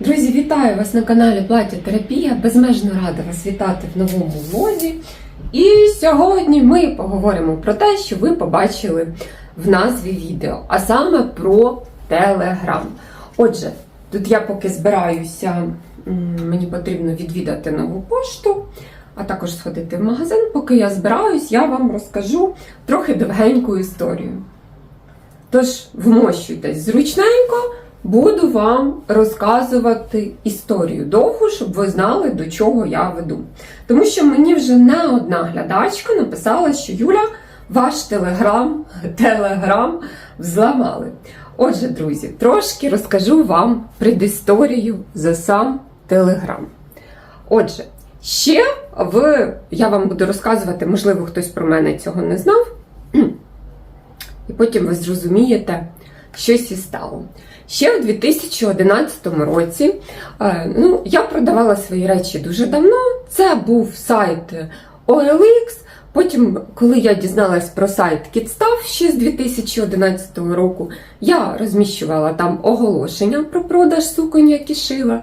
Друзі, вітаю вас на каналі Плаття Терапія. Безмежно рада вас вітати в новому влозі. І сьогодні ми поговоримо про те, що ви побачили в назві відео, а саме про Телеграм. Отже, тут я поки збираюся, мені потрібно відвідати нову пошту, а також сходити в магазин. Поки я збираюсь, я вам розкажу трохи довгеньку історію. Тож вмощуйтесь зручненько, буду вам розказувати історію довгу, щоб ви знали, до чого я веду. Тому що мені вже не одна глядачка написала, що Юля, ваш телеграм, телеграм взламали. Отже, друзі, трошки розкажу вам предісторію за сам телеграм. Отже, ще в я вам буду розказувати, можливо, хтось про мене цього не знав. І потім ви зрозумієте, щось і стало. Ще в 2011 році е, ну, я продавала свої речі дуже давно. Це був сайт OLX. Потім, коли я дізналась про сайт KidStuff ще з 2011 року, я розміщувала там оголошення про продаж суконь, які шила.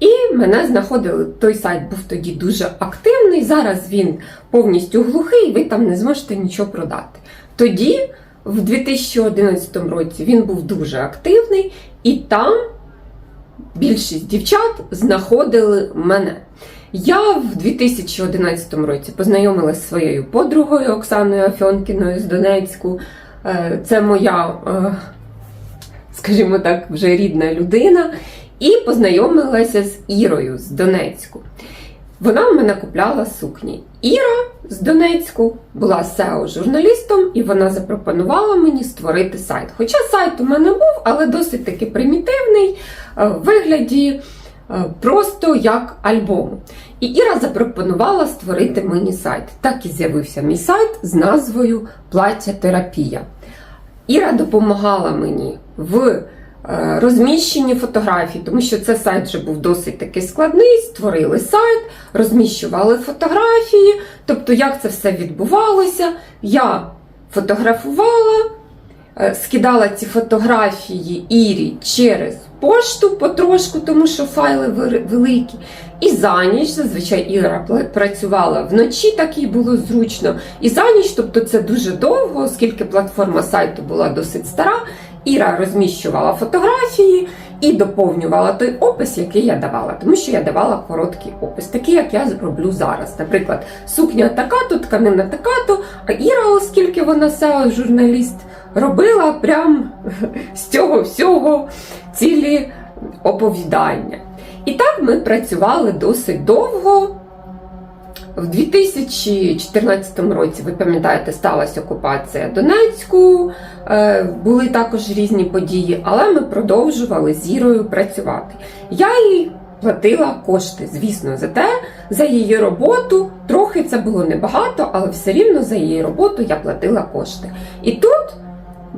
І мене знаходили. Той сайт був тоді дуже активний. Зараз він повністю глухий, ви там не зможете нічого продати. Тоді, в 2011 році, він був дуже активний, і там більшість дівчат знаходили мене. Я в 2011 році познайомилася зі своєю подругою Оксаною Афьонкіною з Донецьку. Е, Це моя, е, скажімо так, вже рідна людина. І познайомилася з Ірою з Донецьку. Вона в мене купляла сукні. Іра з Донецьку була SEO-журналістом, і вона запропонувала мені створити сайт. Хоча сайт у мене був, але досить таки примітивний, е, в вигляді е, просто як альбому. І Іра запропонувала створити мені сайт. Так і з'явився мій сайт з назвою Плаття Терапія. Іра допомагала мені в е, розміщенні фотографій, тому що це сайт вже був досить таки складний. Створили сайт, розміщували фотографії. Тобто, як це все відбувалося, я фотографувала, е, скидала ці фотографії Ірі через пошту потрошку, тому що файли великі. І за ніч, зазвичай Іра працювала вночі, так їй було зручно. І за ніч, тобто це дуже довго, оскільки платформа сайту була досить стара. Іра розміщувала фотографії і доповнювала той опис, який я давала, тому що я давала короткий опис, такий, як я роблю зараз. Наприклад, сукня така-то, тканина така-то, а Іра, оскільки вона SEO журналіст, робила прям з цього всього цілі оповідання. І так ми працювали досить довго. В 2014 році, ви пам'ятаєте, сталася окупація Донецьку, е, були також різні події, але ми продовжували з Ірою працювати. Я їй платила кошти, звісно, за те, за її роботу. Трохи це було небагато, але все рівно за її роботу я платила кошти. І тут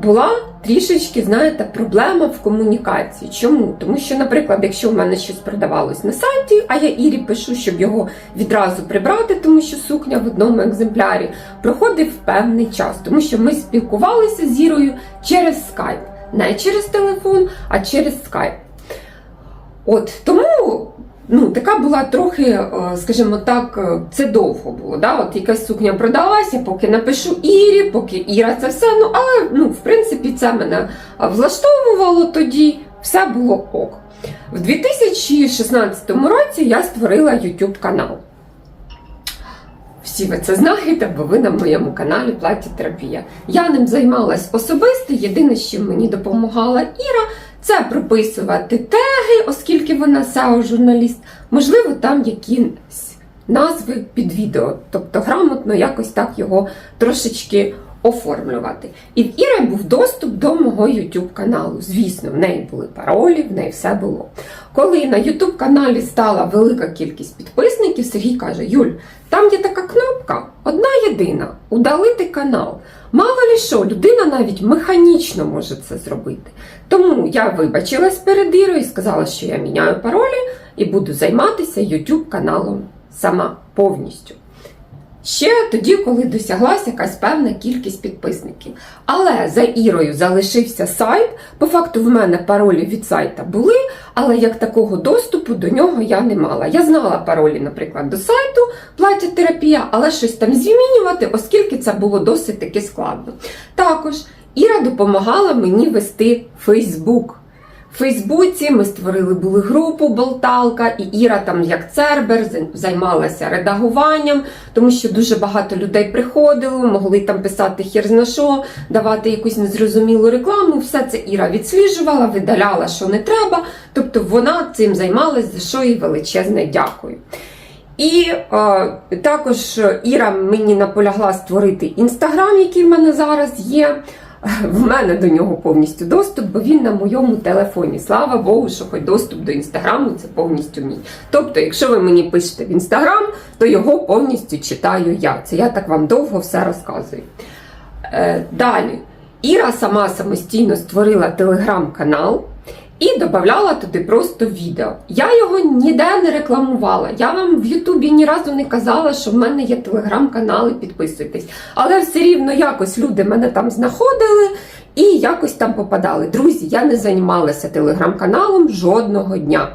була трішечки, знаєте, проблема в комунікації. Чому? Тому що, наприклад, якщо в мене щось продавалось на сайті, а я Ірі пишу, щоб його відразу прибрати, тому що сукня в одному екземплярі, проходив певний час, тому що ми спілкувалися з Ірою через скайп, не через телефон, а через скайп. От тому. Ну, така була трохи, е, скажімо так, е, це довго було. Да? От якась сукня продалася, поки напишу Ірі, поки Іра це все. Ну, але ну, в принципі це мене е, влаштовувало тоді, все було ок. В 2016 році я створила YouTube канал. Всі ви це знаєте, бо ви на моєму каналі Плаття Терапія. Я ним займалась особисто. Єдине, що мені допомагала Іра, це прописувати теги, оскільки вона SEO-журналіст. Можливо, там якісь назви під відео, тобто грамотно якось так його трошечки оформлювати. І в Іри був доступ до мого YouTube каналу. Звісно, в неї були паролі, в неї все було. Коли на YouTube каналі стала велика кількість підписників, Сергій каже: Юль, там є така кнопка, одна єдина удалити канал. Мало ли що, людина навіть механічно може це зробити. Тому я вибачилась перед Ірою і сказала, що я міняю паролі і буду займатися YouTube каналом сама повністю. Ще тоді, коли досяглася якась певна кількість підписників. Але за Ірою залишився сайт. По факту, в мене паролі від сайта були, але як такого доступу до нього я не мала. Я знала паролі, наприклад, до сайту плаття терапія, але щось там змінювати, оскільки це було досить таки складно. Також Іра допомагала мені вести Фейсбук. В Фейсбуці ми створили були групу Болталка, і Іра там як цербер займалася редагуванням, тому що дуже багато людей приходило, могли там писати хір зна що, давати якусь незрозумілу рекламу. Все це Іра відсліджувала, видаляла, що не треба. Тобто вона цим займалася, за що їй величезне дякую. І е, також Іра мені наполягла створити інстаграм, який в мене зараз є. В мене до нього повністю доступ, бо він на моєму телефоні. Слава Богу, що хоч доступ до інстаграму це повністю мій. Тобто, якщо ви мені пишете в інстаграм, то його повністю читаю я. Це я так вам довго все розказую. Е, далі, Іра сама самостійно створила телеграм-канал. І додавала туди просто відео. Я його ніде не рекламувала. Я вам в Ютубі ні разу не казала, що в мене є телеграм-канали, підписуйтесь. Але все рівно якось люди мене там знаходили і якось там попадали. Друзі, я не займалася телеграм-каналом жодного дня.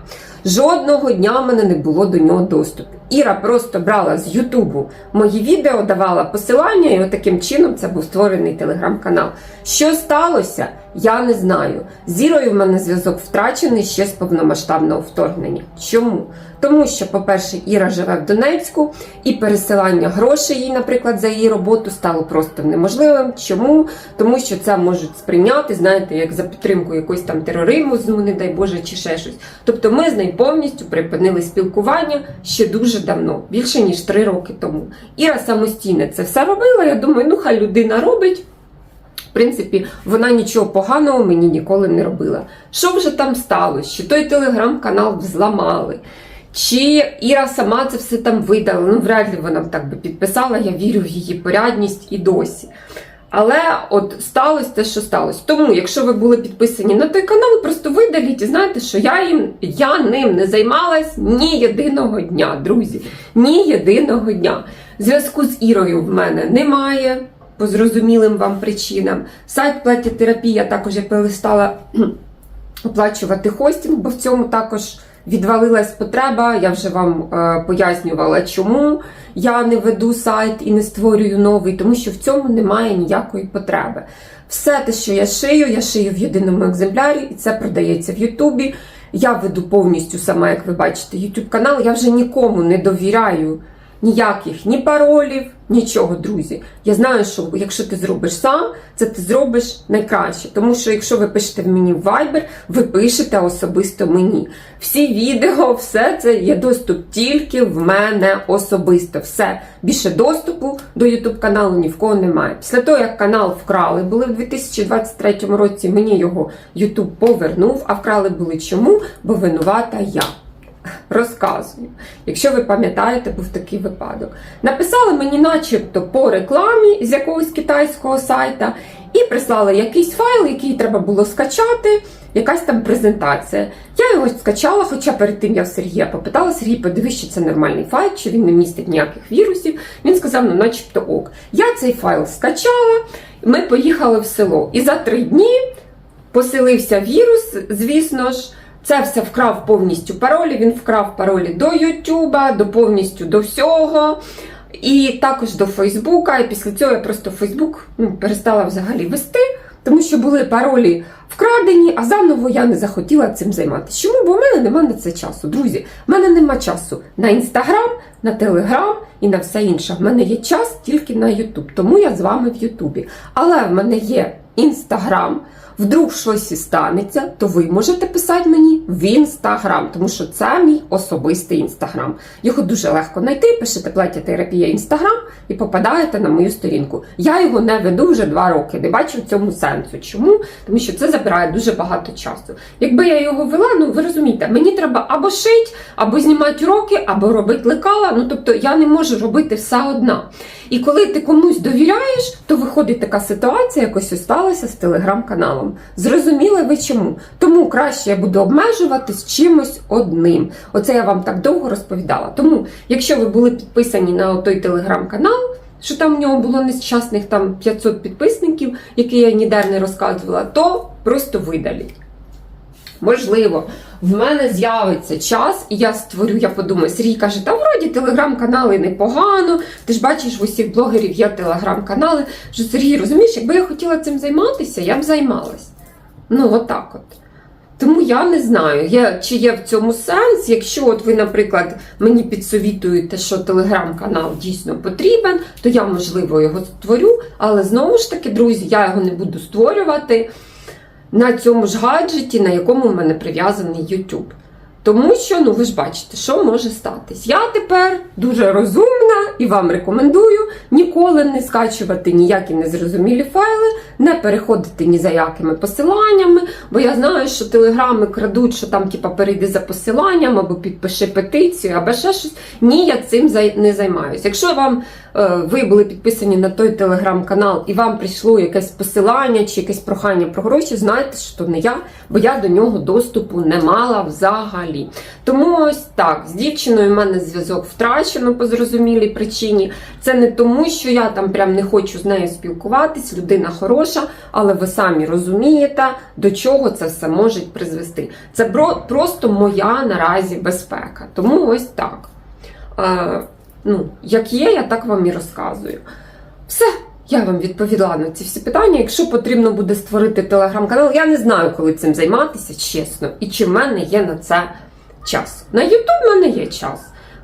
Жодного дня в мене не було до нього доступу. Іра просто брала з Ютубу мої відео, давала посилання, і таким чином це був створений телеграм-канал. Що сталося, я не знаю. З Ірою в мене зв'язок втрачений ще з повномасштабного вторгнення. Чому? Тому що, по-перше, Іра живе в Донецьку, і пересилання грошей їй, наприклад, за її роботу стало просто неможливим. Чому? Тому що це можуть сприйняти, знаєте, як за підтримку якогось там тероризму, не дай Боже, чи ще щось. Тобто ми з нею повністю припинили спілкування ще дуже давно, більше ніж три роки тому. Іра самостійно це все робила. Я думаю, ну хай людина робить. В принципі, вона нічого поганого мені ніколи не робила. Що вже там сталося? Чи той телеграм-канал зламали? Чи Іра сама це все там видала? Ну, вряд ли вона так би підписала, я вірю в її порядність і досі. Але от сталося те, що сталося. Тому, якщо ви були підписані на той канал, просто видаліть і знаєте, що я їм я ним не займалась ні єдиного дня, друзі. Ні єдиного дня. Зв'язку з Ірою в мене немає по зрозумілим вам причинам. Сайт плаття-терапія також я перестала оплачувати хостинг, бо в цьому також відвалилась потреба. Я вже вам е, пояснювала, чому я не веду сайт і не створюю новий, тому що в цьому немає ніякої потреби. Все те, що я шию, я шию в єдиному екземплярі, і це продається в Ютубі. Я веду повністю сама, як ви бачите, YouTube канал. Я вже нікому не довіряю ніяких ні паролів, нічого, друзі. Я знаю, що якщо ти зробиш сам, це ти зробиш найкраще. Тому що якщо ви пишете мені в Viber, ви пишете особисто мені. Всі відео, все це є доступ тільки в мене особисто. Все. Більше доступу до YouTube каналу ні в кого немає. Після того, як канал вкрали, були в 2023 році, мені його YouTube повернув, а вкрали були чому? Бо винувата я. Розказую, якщо ви пам'ятаєте, був такий випадок. Написали мені, начебто, по рекламі з якогось китайського сайта, і прислали якийсь файл, який треба було скачати, якась там презентація. Я його скачала, хоча перед тим я в Сергія попитала, Сергій, подивись, що це нормальний файл, чи він не містить ніяких вірусів. Він сказав, ну начебто ок. Я цей файл скачала, ми поїхали в село. І за три дні поселився вірус, звісно ж. Це все вкрав повністю паролі. Він вкрав паролі до Ютуба, до повністю до всього. І також до Фейсбука. І після цього я просто Фейсбук ну, перестала взагалі вести, тому що були паролі вкрадені, а заново я не захотіла цим займатися. Чому? Бо в мене немає на це часу. Друзі, в мене нема часу на інстаграм, на телеграм і на все інше. В мене є час тільки на Ютуб. Тому я з вами в Ютубі. Але в мене є інстаграм. Вдруг щось і станеться, то ви можете писати мені в інстаграм, тому що це мій особистий інстаграм. Його дуже легко знайти, пишете плаття терапія інстаграм і попадаєте на мою сторінку. Я його не веду вже два роки, не бачу в цьому сенсу. Чому? Тому що це забирає дуже багато часу. Якби я його вела, ну ви розумієте, мені треба або шити, або знімати уроки, або робити лекала. Ну тобто я не можу робити все одна. І коли ти комусь довіряєш, то виходить така ситуація, якось ось сталася з телеграм-каналом. Зрозуміли ви чому? Тому краще я буду обмежуватись чимось одним. Оце я вам так довго розповідала. Тому, якщо ви були підписані на той телеграм-канал, що там в нього було нещасних там 500 підписників, які я ніде не розказувала, то просто видаліть. Можливо, в мене з'явиться час, і я створю, я подумаю, Сергій каже, та вроді телеграм-канали непогано, ти ж бачиш, в усіх блогерів є телеграм-канали. Що Сергій, розумієш, якби я хотіла цим займатися, я б займалась. Ну, отак от. Тому я не знаю, є, чи є в цьому сенс. Якщо от ви, наприклад, мені підсовітуєте, що телеграм-канал дійсно потрібен, то я, можливо, його створю. Але знову ж таки, друзі, я його не буду створювати на цьому ж гаджеті, на якому в мене прив'язаний YouTube. Тому що, ну ви ж бачите, що може статись. Я тепер дуже розумна і вам рекомендую ніколи не скачувати ніякі незрозумілі файли, не переходити ні за якими посиланнями, бо я знаю, що телеграми крадуть, що там, типа, перейди за посиланням або підпиши петицію, або ще щось. Ні, я цим не займаюся. Якщо вам е, ви були підписані на той телеграм-канал і вам прийшло якесь посилання чи якесь прохання про гроші, знайте, що то не я, бо я до нього доступу не мала взагалі. Тому ось так, з дівчиною в мене зв'язок втрачено по зрозумілій причині. Це не тому, що я там прям не хочу з нею спілкуватись, людина хороша, але ви самі розумієте, до чого це все може призвести. Це просто моя наразі безпека. Тому ось так. Е, ну, як є, я так вам і розказую. Все, я вам відповіла на ці всі питання. Якщо потрібно буде створити телеграм-канал, я не знаю, коли цим займатися, чесно, і чи в мене є на це час. На YouTube в мене є час.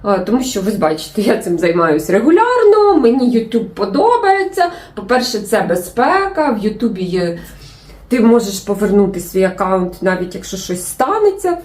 Е, Тому що ви бачите, я цим займаюся регулярно, мені YouTube подобається. По-перше, це безпека. В YouTube є, ти можеш повернути свій аккаунт, навіть якщо щось станеться.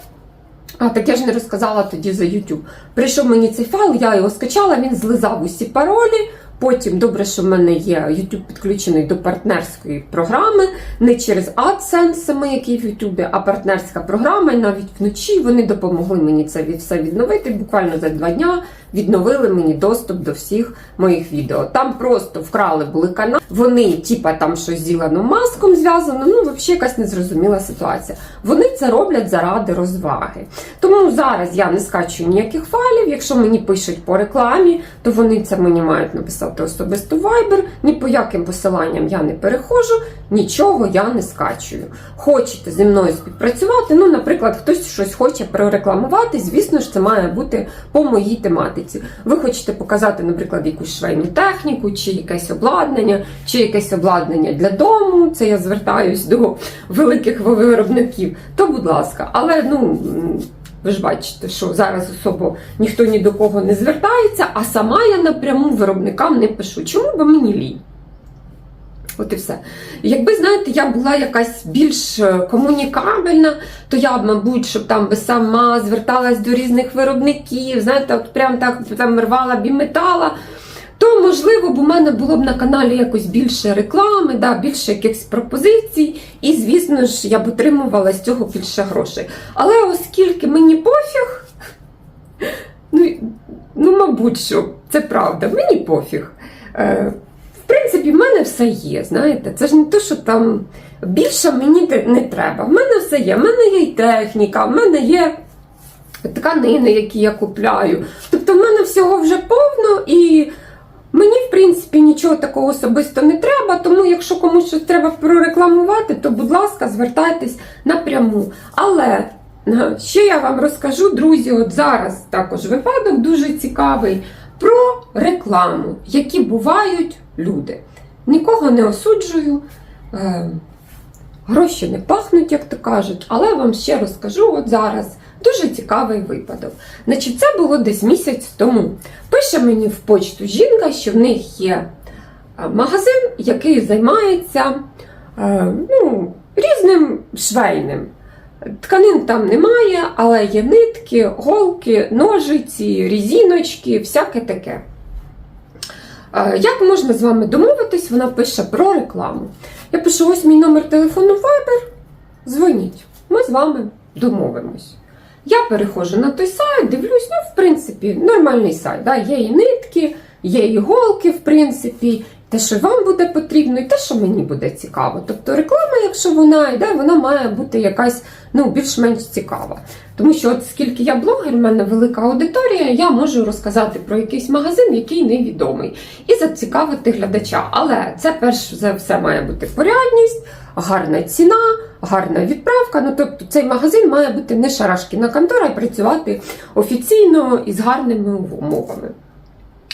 А так я ж не розказала тоді за YouTube. Прийшов мені цей файл, я його скачала, він злизав усі паролі. Потім добре, що в мене є YouTube підключений до партнерської програми, не через AdSense, який в YouTube, а партнерська програма. І навіть вночі вони допомогли мені це все відновити. Буквально за два дня відновили мені доступ до всіх моїх відео. Там просто вкрали були канал. Вони, типа, там щось з Ілоном маском зв'язано. Ну, взагалі якась незрозуміла ситуація. Вони це роблять заради розваги. Тому зараз я не скачую ніяких файлів. Якщо мені пишуть по рекламі, то вони це мені мають написати особисто в Viber. Ні по яким посиланням я не переходжу, нічого я не скачую. Хочете зі мною співпрацювати? Ну, наприклад, хтось щось хоче прорекламувати. Звісно ж, це має бути по моїй тематиці. Ви хочете показати, наприклад, якусь швейну техніку, чи якесь обладнання, чи якесь обладнання для дому. Це я звертаюсь до великих виробників. То, будь ласка, але ну. ви ж бачите, що зараз особо ніхто ні до кого не звертається, а сама я напряму виробникам не пишу. Чому би мені лінь? От і все. Якби, знаєте, я була якась більш е, комунікабельна, то я б, мабуть, щоб там би сама зверталась до різних виробників, знаєте, от прям так там рвала б і метала. То, можливо, б у мене було б на каналі якось більше реклами, да, більше якихось пропозицій, і, звісно ж, я б отримувала з цього більше грошей. Але оскільки мені пофіг, ну, ну мабуть, що це правда, мені пофіг. Принципі, в мене все є, знаєте, це ж не те, що там більше мені не треба. В мене все є. В мене є і техніка, в мене є тканини, які я купляю. Тобто, в мене всього вже повно і. Мені, в принципі, нічого такого особисто не треба, тому якщо комусь щось треба прорекламувати, то, будь ласка, звертайтесь напряму. Але е, ще я вам розкажу, друзі, от зараз також випадок дуже цікавий про рекламу, які бувають люди. Нікого не осуджую, е, гроші не пахнуть, як то кажуть, але вам ще розкажу от зараз. Дуже цікавий випадок. Значить, це було десь місяць тому. Пише мені в почту жінка, що в них є е, магазин, який займається е, ну, різним швейним. Тканин там немає, але є нитки, голки, ножиці, різіночки, всяке таке. Е, Як можна з вами домовитись? Вона пише про рекламу. Я пишу: ось мій номер телефону Viber, дзвоніть, ми з вами домовимось. Я переходжу на той сайт, дивлюсь, ну, в принципі, нормальний сайт. Да? Є і нитки, є іголки, в принципі, те, що вам буде потрібно, і те, що мені буде цікаво. Тобто реклама, якщо вона йде, вона має бути якась ну, більш-менш цікава. Тому що, от скільки я блогер, в мене велика аудиторія, я можу розказати про якийсь магазин, який невідомий, і зацікавити глядача. Але це перш за все має бути порядність, гарна ціна, гарна відправка. Ну тобто цей магазин має бути не шарашкіна контора і працювати офіційно і з гарними умовами.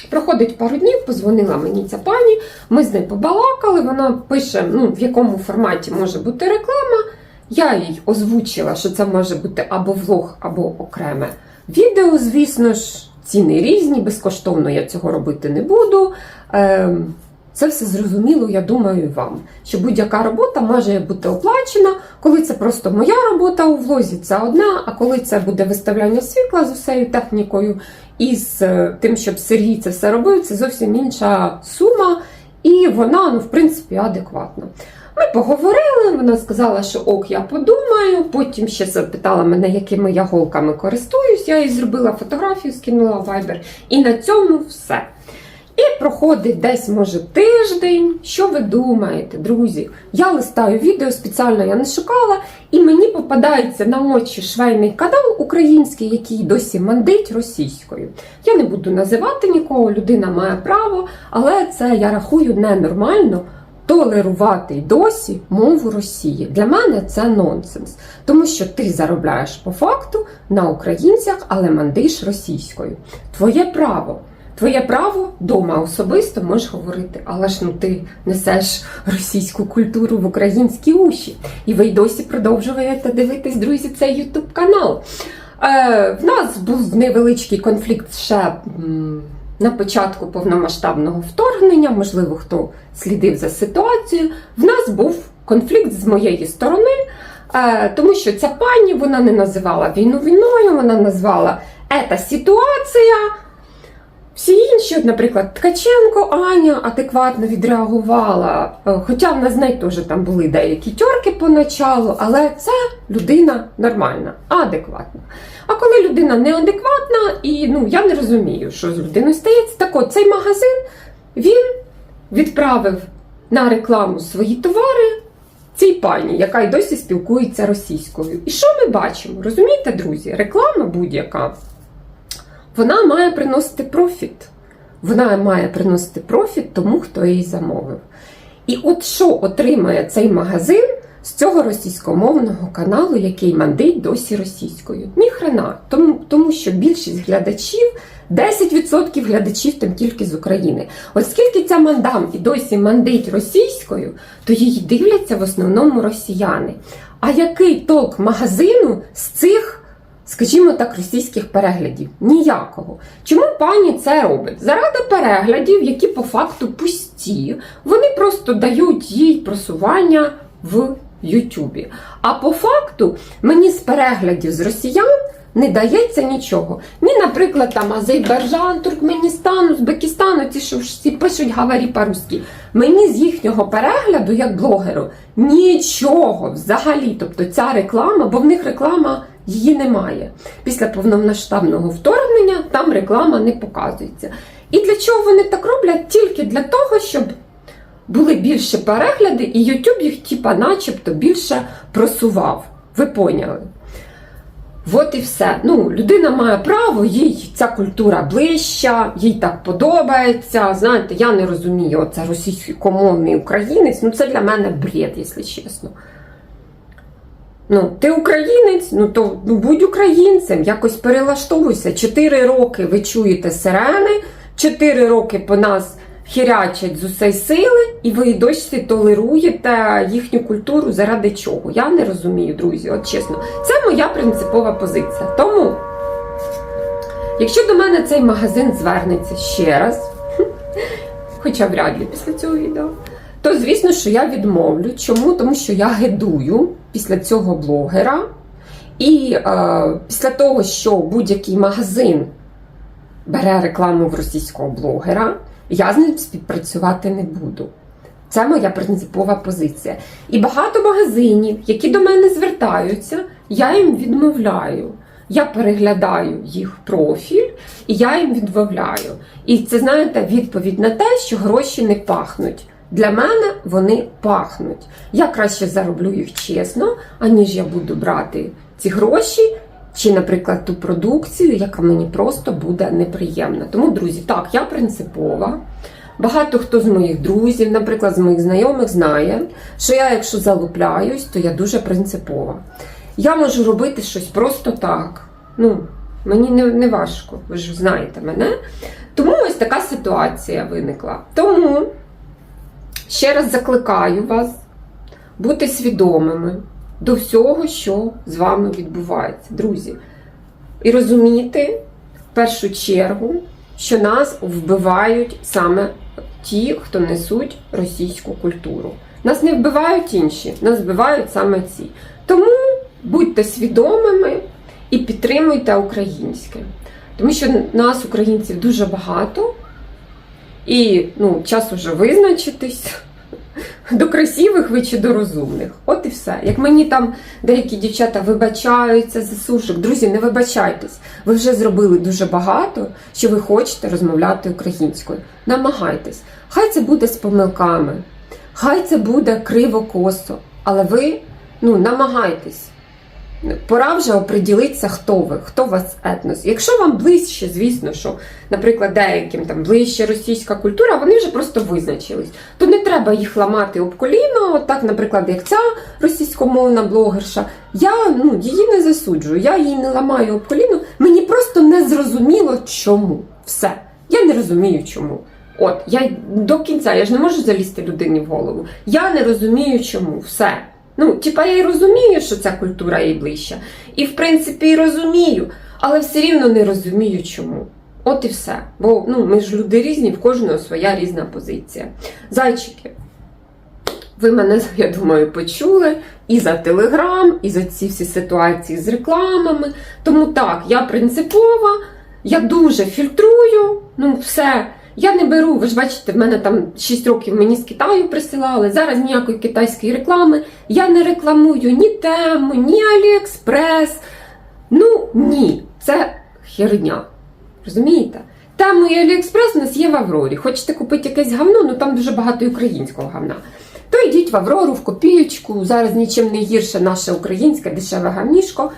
Проходить пару днів, позвонила мені ця пані, ми з нею побалакали, вона пише, ну, в якому форматі може бути реклама. Я їй озвучила, що це може бути або влог, або окреме відео. Звісно ж, ціни різні, безкоштовно я цього робити не буду. Ем, Це все зрозуміло, я думаю, вам. Що будь-яка робота може бути оплачена, коли це просто моя робота у влозі, це одна, а коли це буде виставляння світла з усією технікою і з е, тим, щоб Сергій це все робив, це зовсім інша сума, і вона, ну, в принципі, адекватна. Ми поговорили, вона сказала, що ок, я подумаю. Потім ще запитала мене, якими я голками користуюсь. Я їй зробила фотографію, скинула в Viber. І на цьому все. І проходить десь, може, тиждень. Що ви думаєте, друзі? Я листаю відео, спеціально я не шукала, і мені попадається на очі швейний канал український, який досі мандить російською. Я не буду називати нікого, людина має право, але це я рахую ненормально толерувати й досі мову Росії. Для мене це нонсенс, тому що ти заробляєш по факту на українцях, але мандиш російською. Твоє право. Твоє право дома особисто можеш говорити, але ж ну ти несеш російську культуру в українські уші. І ви й досі продовжуєте дивитись, друзі, цей ютуб канал. Е, в нас був невеличкий конфлікт ще на початку повномасштабного вторгнення. Можливо, хто слідив за ситуацією. В нас був конфлікт з моєї сторони, е, тому що ця пані вона не називала війну війною, вона назвала «ета ситуація. Всі інші, наприклад, Ткаченко Аня адекватно відреагувала. Е, Хоча в нас з теж там були деякі тьорки поначалу, але це людина нормальна, адекватна. А коли людина неадекватна, і ну я не розумію, що з людиною стається. Так от цей магазин він відправив на рекламу свої товари цій пані, яка й досі спілкується російською. І що ми бачимо? Розумієте, друзі? Реклама будь-яка вона має приносити профіт. Вона має приносити профіт тому, хто її замовив. І от що отримає цей магазин з цього російськомовного каналу, який мандить досі російською? Ніхрена. Тому, тому що більшість глядачів, 10% глядачів там тільки з України. Оскільки ця мандам і досі мандить російською, то її дивляться в основному росіяни. А який толк магазину з цих? Скажімо так, російських переглядів. Ніякого. Чому пані це робить? Заради переглядів, які по факту пусті, вони просто дають їй просування в Ютубі. А по факту мені з переглядів з росіян. Не дається нічого. Ні, наприклад, там Азербайджан, Туркменістан, Узбекистан, ті, що всі пишуть говорі по-русски. Мені з їхнього перегляду, як блогеру, нічого взагалі. Тобто ця реклама, бо в них реклама її немає. Після повномасштабного вторгнення там реклама не показується. І для чого вони так роблять? Тільки для того, щоб були більше перегляди, і YouTube їх, типа, начебто, більше просував. Ви поняли? От і все. Ну, людина має право, їй ця культура ближча, їй так подобається. Знаєте, я не розумію, оце російськомовний українець. Ну, це для мене бред, якщо чесно. Ну, ти українець, ну то ну, будь українцем, якось перелаштовуйся. Чотири роки ви чуєте сирени, чотири роки по нас хірячать з усей сили, і ви досі толеруєте їхню культуру заради чого? Я не розумію, друзі, от чесно. Це моя принципова позиція. Тому, якщо до мене цей магазин звернеться ще раз, хоча вряд ли після цього відео, то звісно, що я відмовлю. Чому? Тому що я гидую після цього блогера. І е, після того, що будь-який магазин бере рекламу в російського блогера, я з ним співпрацювати не буду. Це моя принципова позиція. І багато магазинів, які до мене звертаються, я їм відмовляю. я переглядаю їх профіль і я їм відмовляю. І це, знаєте, відповідь на те, що гроші не пахнуть. Для мене вони пахнуть. Я краще зароблю їх чесно, аніж я буду брати ці гроші. Чи, наприклад, ту продукцію, яка мені просто буде неприємна. Тому, друзі, так, я принципова. Багато хто з моїх друзів, наприклад, з моїх знайомих, знає, що я, якщо залупляюсь, то я дуже принципова. Я можу робити щось просто так. Ну, мені не, не важко, ви ж знаєте мене. Тому ось така ситуація виникла. Тому ще раз закликаю вас бути свідомими до всього, що з вами відбувається, друзі. І розуміти в першу чергу, що нас вбивають саме ті, хто несуть російську культуру. Нас не вбивають інші, нас вбивають саме ці. Тому будьте свідомими і підтримуйте українське. Тому що нас, українців, дуже багато, і ну, час уже визначитись. До красивих ви чи до розумних. От і все. Як мені там деякі дівчата вибачаються за сушок, друзі, не вибачайтесь. Ви вже зробили дуже багато, що ви хочете розмовляти українською. Намагайтесь. Хай це буде з помилками, хай це буде криво-косо, але ви ну, намагайтесь. Пора вже оприділитися, хто ви, хто у вас етнос. Якщо вам ближче, звісно, що, наприклад, деяким там ближче російська культура, вони вже просто визначились. То не треба їх ламати об коліно, так, наприклад, як ця російськомовна блогерша. Я ну, її не засуджую, я її не ламаю об коліно. Мені просто не зрозуміло, чому. Все. Я не розумію, чому. От, я до кінця, я ж не можу залізти людині в голову. Я не розумію, чому. Все. Ну, типа я й розумію, що ця культура їй ближча. І в принципі і розумію, але все рівно не розумію, чому. От і все. Бо ну, ми ж люди різні, в кожного своя різна позиція. Зайчики, ви мене, я думаю, почули і за телеграм, і за ці всі ситуації з рекламами. Тому так, я принципова, я дуже фільтрую, ну все. Я не беру, ви ж бачите, в мене там 6 років мені з Китаю присилали. Зараз ніякої китайської реклами. Я не рекламую ні тему, ні Аліекспрес. Ну ні, це херня. Розумієте? Тему і Аліекспрес у нас є в Аврорі. Хочете купити якесь говно, ну там дуже багато українського говна. То йдіть в Аврору, в копієчку. Зараз нічим не гірше наше українське дешеве гавнішко.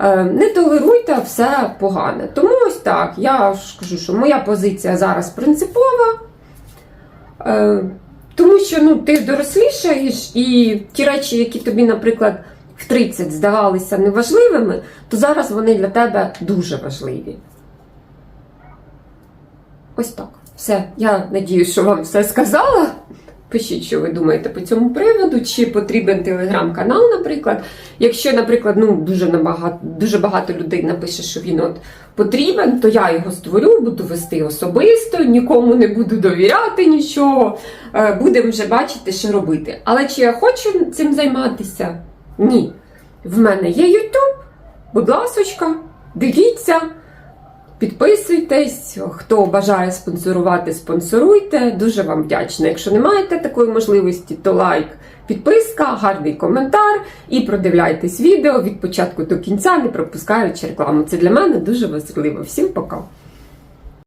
Е, Не толеруйте все погане. Тому ось так, я ж кажу, що моя позиція зараз принципова. Е, Тому що ну, ти дорослішаєш, і ті речі, які тобі, наприклад, в 30 здавалися неважливими, то зараз вони для тебе дуже важливі. Ось так. Все. Я надіюсь, що вам все сказала. Пишіть, що ви думаєте по цьому приводу, чи потрібен телеграм-канал, наприклад. Якщо, наприклад, ну дуже набагато, дуже багато людей напише, що він от потрібен, то я його створю, буду вести особисто, нікому не буду довіряти нічого. Е, Будемо вже бачити, що робити. Але чи я хочу цим займатися? Ні. В мене є YouTube. Будь ласочка, дивіться. Підписуйтесь, хто бажає спонсорувати, спонсоруйте. Дуже вам вдячна. Якщо не маєте такої можливості, то лайк, підписка, гарний коментар і продивляйтесь відео від початку до кінця, не пропускаючи рекламу. Це для мене дуже важливо. Всім пока!